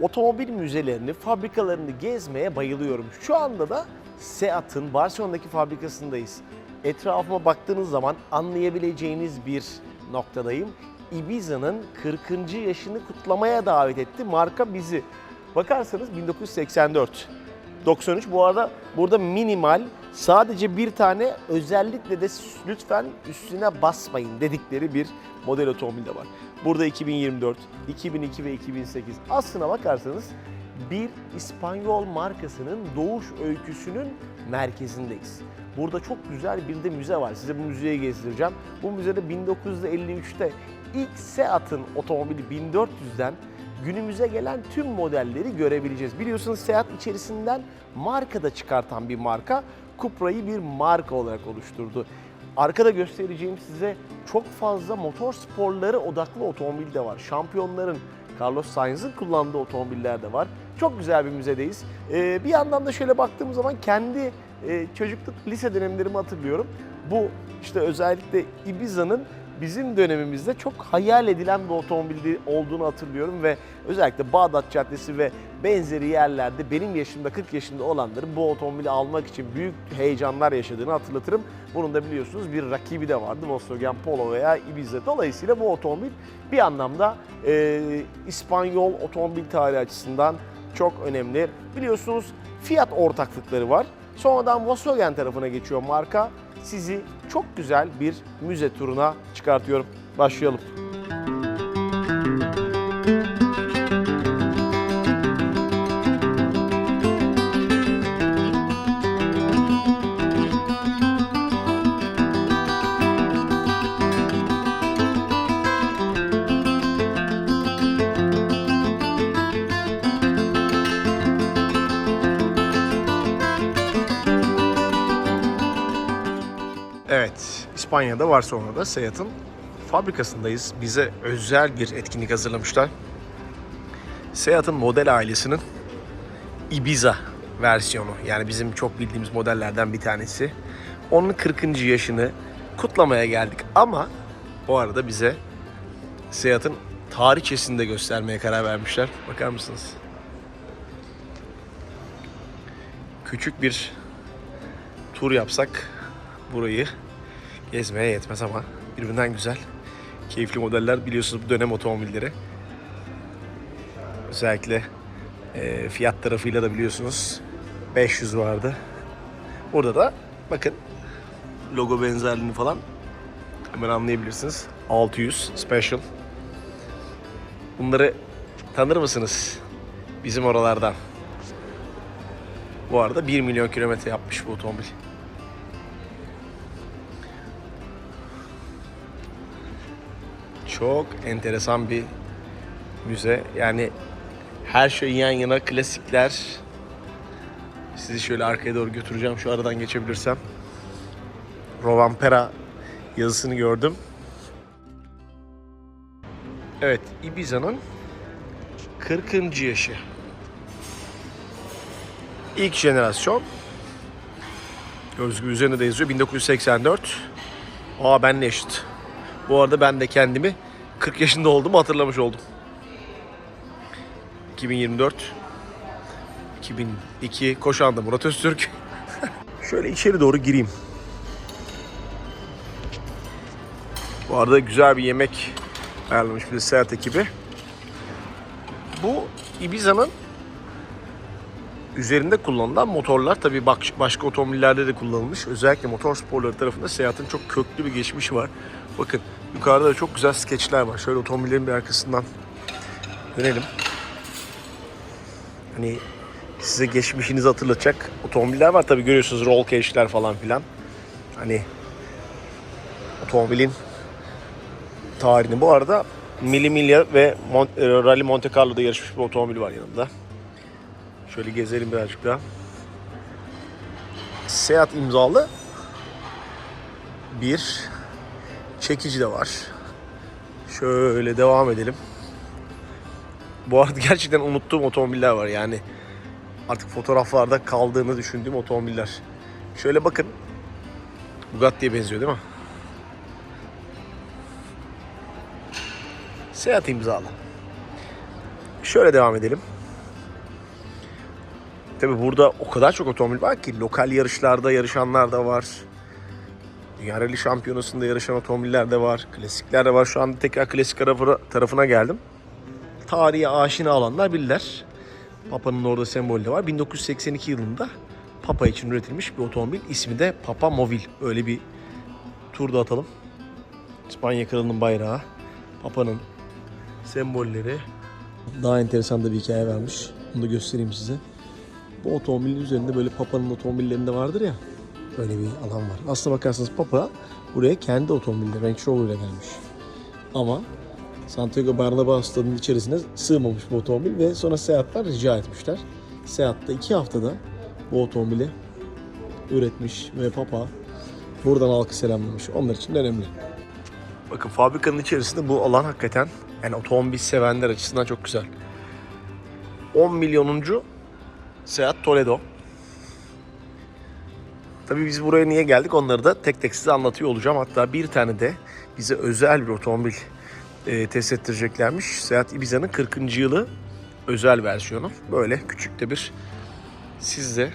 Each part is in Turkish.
otomobil müzelerini, fabrikalarını gezmeye bayılıyorum. Şu anda da Seat'ın Barcelona'daki fabrikasındayız. Etrafıma baktığınız zaman anlayabileceğiniz bir noktadayım. Ibiza'nın 40. yaşını kutlamaya davet etti marka bizi. Bakarsanız 1984. 93 bu arada burada minimal sadece bir tane özellikle de lütfen üstüne basmayın dedikleri bir model otomobil de var. Burada 2024, 2002 ve 2008 aslına bakarsanız bir İspanyol markasının doğuş öyküsünün merkezindeyiz. Burada çok güzel bir de müze var. Size bu müzeyi gezdireceğim. Bu müzede 1953'te ilk Seat'ın otomobili 1400'den günümüze gelen tüm modelleri görebileceğiz. Biliyorsunuz Seat içerisinden marka da çıkartan bir marka. Cupra'yı bir marka olarak oluşturdu. Arkada göstereceğim size çok fazla motor sporları odaklı otomobil de var. Şampiyonların Carlos Sainz'ın kullandığı otomobiller de var. Çok güzel bir müzedeyiz. Ee, bir yandan da şöyle baktığım zaman kendi e, çocukluk lise dönemlerimi hatırlıyorum. Bu işte özellikle Ibiza'nın bizim dönemimizde çok hayal edilen bir otomobil olduğunu hatırlıyorum ve özellikle Bağdat Caddesi ve benzeri yerlerde benim yaşımda 40 yaşında olanların bu otomobili almak için büyük heyecanlar yaşadığını hatırlatırım. Bunun da biliyorsunuz bir rakibi de vardı Volkswagen Polo veya Ibiza. Dolayısıyla bu otomobil bir anlamda e, İspanyol otomobil tarihi açısından çok önemli. Biliyorsunuz fiyat ortaklıkları var. Sonradan Volkswagen tarafına geçiyor marka. Sizi çok güzel bir müze turuna çıkartıyorum. Başlayalım. İspanya'da Barcelona'da Seat'ın fabrikasındayız. Bize özel bir etkinlik hazırlamışlar. Seat'ın model ailesinin Ibiza versiyonu. Yani bizim çok bildiğimiz modellerden bir tanesi. Onun 40. yaşını kutlamaya geldik ama bu arada bize Seat'ın tarihçesini de göstermeye karar vermişler. Bakar mısınız? Küçük bir tur yapsak burayı gezmeye yetmez ama birbirinden güzel, keyifli modeller biliyorsunuz bu dönem otomobilleri. Özellikle e, fiyat tarafıyla da biliyorsunuz 500 vardı. Burada da bakın logo benzerliğini falan hemen anlayabilirsiniz. 600 Special. Bunları tanır mısınız? Bizim oralardan. Bu arada 1 milyon kilometre yapmış bu otomobil. Çok enteresan bir müze. Yani her şey yan yana klasikler. Sizi şöyle arkaya doğru götüreceğim şu aradan geçebilirsem. Rovampera yazısını gördüm. Evet, Ibiza'nın 40. yaşı. İlk jenerasyon. Gördüğünüz gibi üzerinde de yazıyor 1984. Aa benle eşit. Bu arada ben de kendimi 40 yaşında olduğumu hatırlamış oldum. 2024 2002 koşanda Murat Öztürk. Şöyle içeri doğru gireyim. Bu arada güzel bir yemek ayarlamış bir seyahat ekibi. Bu Ibiza'nın üzerinde kullanılan motorlar tabii başka otomobillerde de kullanılmış. Özellikle motor sporları tarafında Seat'ın çok köklü bir geçmişi var. Bakın yukarıda da çok güzel skeçler var. Şöyle otomobillerin bir arkasından dönelim. Hani size geçmişinizi hatırlatacak otomobiller var tabii görüyorsunuz roll cage'ler falan filan. Hani otomobilin tarihini. Bu arada Mille Miglia ve Mon- e, Rally Monte Carlo'da yarışmış bir otomobil var yanımda. Şöyle gezelim birazcık daha. Seat imzalı bir çekici de var. Şöyle devam edelim. Bu arada gerçekten unuttuğum otomobiller var yani. Artık fotoğraflarda kaldığını düşündüğüm otomobiller. Şöyle bakın. Bugatti'ye benziyor değil mi? Seat imzalı. Şöyle devam edelim. Tabi burada o kadar çok otomobil var ki lokal yarışlarda yarışanlar da var. Dünya Rally Şampiyonası'nda yarışan otomobiller de var. Klasikler de var. Şu anda tekrar klasik tarafına, geldim. Tarihe aşina olanlar bilirler. Papa'nın orada sembolü var. 1982 yılında Papa için üretilmiş bir otomobil. İsmi de Papa Mobil. Öyle bir tur da atalım. İspanya kralının bayrağı. Papa'nın sembolleri. Daha enteresan da bir hikaye vermiş. Bunu da göstereyim size. Bu otomobilin üzerinde böyle Papa'nın otomobillerinde vardır ya. Öyle bir alan var. Aslına bakarsanız Papa buraya kendi otomobilde Range Rover ile gelmiş. Ama Santiago Bernabéu stadının içerisine sığmamış bu otomobil ve sonra Seat'lar rica etmişler. Seat'ta iki haftada bu otomobili üretmiş ve Papa buradan halkı selamlamış. Onlar için de önemli. Bakın fabrikanın içerisinde bu alan hakikaten yani otomobil sevenler açısından çok güzel. 10 milyonuncu Seat Toledo. Tabii biz buraya niye geldik onları da tek tek size anlatıyor olacağım. Hatta bir tane de bize özel bir otomobil e, test ettireceklermiş. Seat Ibiza'nın 40. yılı özel versiyonu. Böyle küçük de bir sizle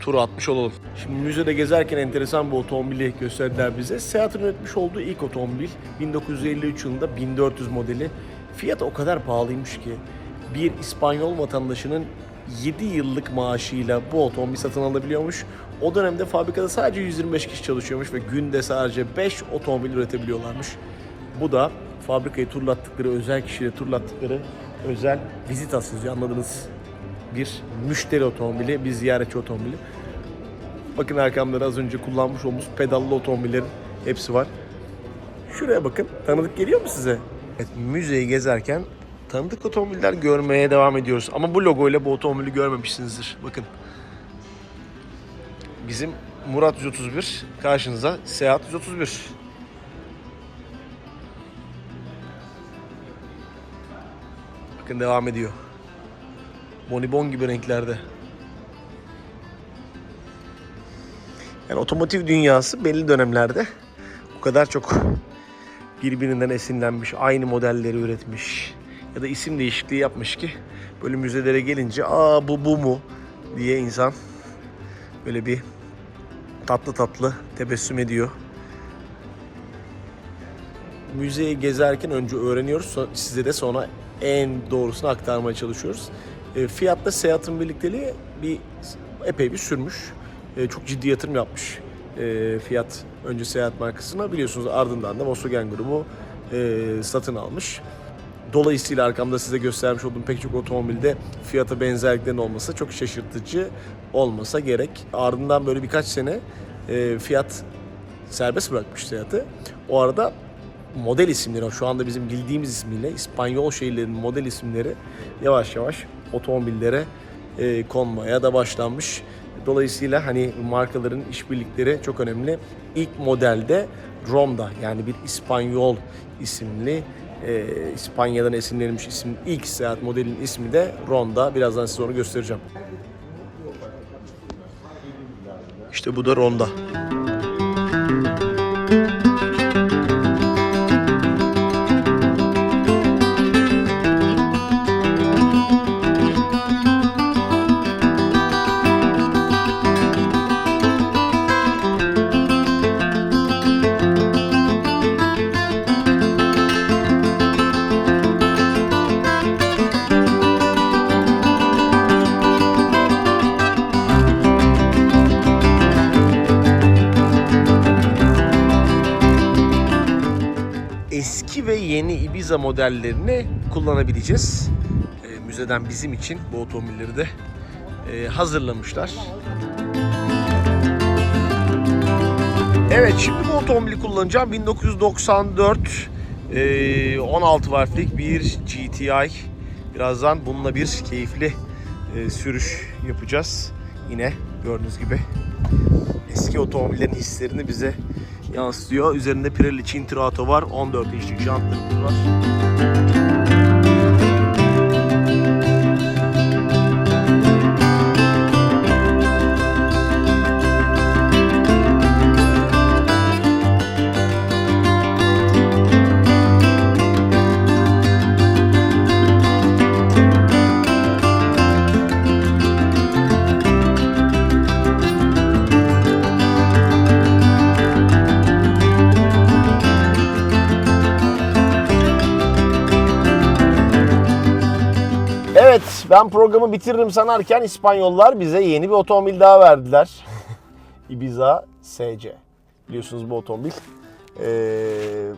tur atmış olalım. Şimdi müzede gezerken enteresan bir otomobili gösterdiler bize. Seat'ın üretmiş olduğu ilk otomobil 1953 yılında 1400 modeli. Fiyat o kadar pahalıymış ki bir İspanyol vatandaşının 7 yıllık maaşıyla bu otomobil satın alabiliyormuş. O dönemde fabrikada sadece 125 kişi çalışıyormuş ve günde sadece 5 otomobil üretebiliyorlarmış. Bu da fabrikayı turlattıkları, özel kişiyle turlattıkları özel vizitas yazıyor anladınız. Bir müşteri otomobili, bir ziyaretçi otomobili. Bakın arkamda da az önce kullanmış olduğumuz pedallı otomobillerin hepsi var. Şuraya bakın. Tanıdık geliyor mu size? Evet, müzeyi gezerken tanıdık otomobiller görmeye devam ediyoruz. Ama bu logoyla bu otomobili görmemişsinizdir. Bakın. Bizim Murat 131 karşınıza Seat 131. Bakın devam ediyor. Bonibon gibi renklerde. Yani otomotiv dünyası belli dönemlerde o kadar çok birbirinden esinlenmiş, aynı modelleri üretmiş ya da isim değişikliği yapmış ki böyle müzelere gelince aa bu bu mu diye insan böyle bir tatlı tatlı tebessüm ediyor. Müzeyi gezerken önce öğreniyoruz, size de sonra en doğrusunu aktarmaya çalışıyoruz. E, fiyatta Seat'ın birlikteliği bir epey bir sürmüş. E, çok ciddi yatırım yapmış e, Fiat önce Seat markasına. Biliyorsunuz ardından da Volkswagen grubu e, satın almış. Dolayısıyla arkamda size göstermiş olduğum pek çok otomobilde fiyata benzerliklerin olması çok şaşırtıcı olmasa gerek. Ardından böyle birkaç sene e, Fiat serbest bırakmış Seat'ı. O arada model isimleri, şu anda bizim bildiğimiz ismiyle İspanyol şehirlerin model isimleri yavaş yavaş otomobillere e, konmaya da başlanmış. Dolayısıyla hani markaların işbirlikleri çok önemli. İlk modelde Rom'da yani bir İspanyol isimli e, İspanya'dan esinlenmiş isim ilk Seat modelin ismi de Ronda. Birazdan size onu göstereceğim. İşte bu da Ronda. Ve yeni Ibiza modellerini kullanabileceğiz. E, müzeden bizim için bu otomobilleri de e, hazırlamışlar. Evet şimdi bu otomobili kullanacağım. 1994 e, 16 wattlik bir GTI. Birazdan bununla bir keyifli e, sürüş yapacağız. Yine gördüğünüz gibi eski otomobillerin hislerini bize yansıtıyor. Üzerinde Pirelli Cinturato var. 14 inçlik jantlarımız var. Ben programı bitiririm sanarken İspanyollar bize yeni bir otomobil daha verdiler. Ibiza SC. Biliyorsunuz bu otomobil. Ee,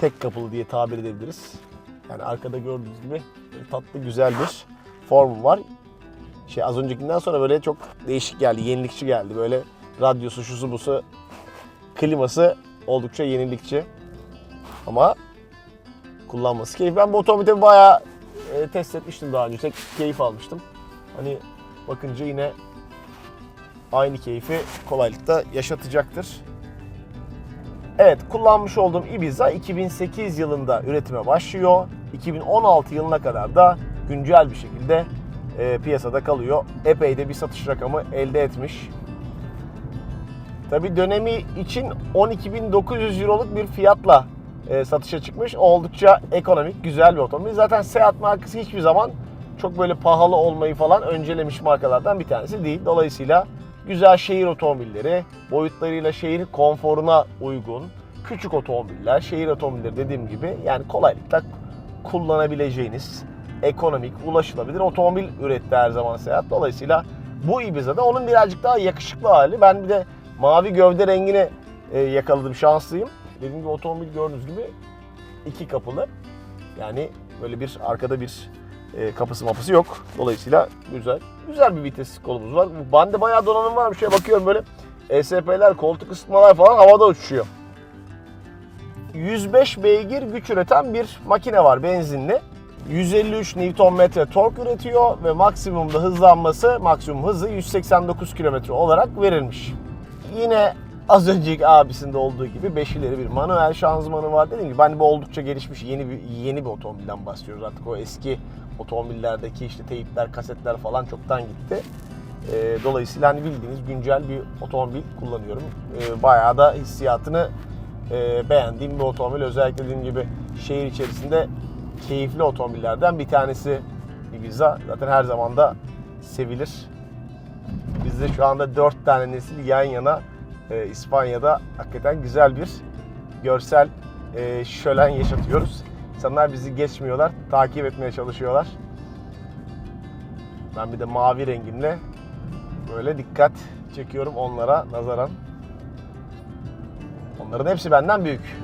tek kapılı diye tabir edebiliriz. Yani arkada gördüğünüz gibi tatlı güzel bir form var. Şey az öncekinden sonra böyle çok değişik geldi, yenilikçi geldi. Böyle radyosu, şusu busu, kliması oldukça yenilikçi. Ama kullanması keyif. Ben bu otomobili bayağı e, test etmiştim daha önce. Tek keyif almıştım. Hani bakınca yine aynı keyfi kolaylıkla yaşatacaktır. Evet, kullanmış olduğum Ibiza 2008 yılında üretime başlıyor. 2016 yılına kadar da güncel bir şekilde e, piyasada kalıyor. Epey de bir satış rakamı elde etmiş. Tabi dönemi için 12.900 euroluk bir fiyatla e, satışa çıkmış. Oldukça ekonomik, güzel bir otomobil. Zaten Seat markası hiçbir zaman çok böyle pahalı olmayı falan öncelemiş markalardan bir tanesi değil. Dolayısıyla güzel şehir otomobilleri, boyutlarıyla şehir konforuna uygun, küçük otomobiller, şehir otomobilleri dediğim gibi yani kolaylıkla kullanabileceğiniz, ekonomik, ulaşılabilir otomobil üretti her zaman Seat. Dolayısıyla bu Ibiza'da onun birazcık daha yakışıklı hali. Ben bir de mavi gövde rengini e, yakaladım, şanslıyım. Dediğim gibi otomobil gördüğünüz gibi iki kapılı. Yani böyle bir arkada bir e, kapısı mapısı yok. Dolayısıyla güzel. Güzel bir vites kolumuz var. Bende bayağı donanım varmış. Şöyle bakıyorum böyle ESP'ler, koltuk ısıtmalar falan havada uçuşuyor. 105 beygir güç üreten bir makine var benzinli. 153 Nm tork üretiyor ve maksimumda hızlanması, maksimum hızı 189 km olarak verilmiş. Yine az önceki abisinde olduğu gibi 5 ileri bir manuel şanzımanı var. Dediğim gibi hani bu oldukça gelişmiş yeni bir yeni bir otomobilden bahsediyoruz. Artık o eski otomobillerdeki işte teyipler, kasetler falan çoktan gitti. Ee, dolayısıyla hani bildiğiniz güncel bir otomobil kullanıyorum. Ee, bayağı da hissiyatını e, beğendiğim bir otomobil. Özellikle dediğim gibi şehir içerisinde keyifli otomobillerden bir tanesi Ibiza. Zaten her zaman da sevilir. Bizde şu anda 4 tane nesil yan yana e, İspanya'da hakikaten güzel bir görsel e, şölen yaşatıyoruz. İnsanlar bizi geçmiyorlar, takip etmeye çalışıyorlar. Ben bir de mavi rengimle böyle dikkat çekiyorum onlara nazaran. Onların hepsi benden büyük.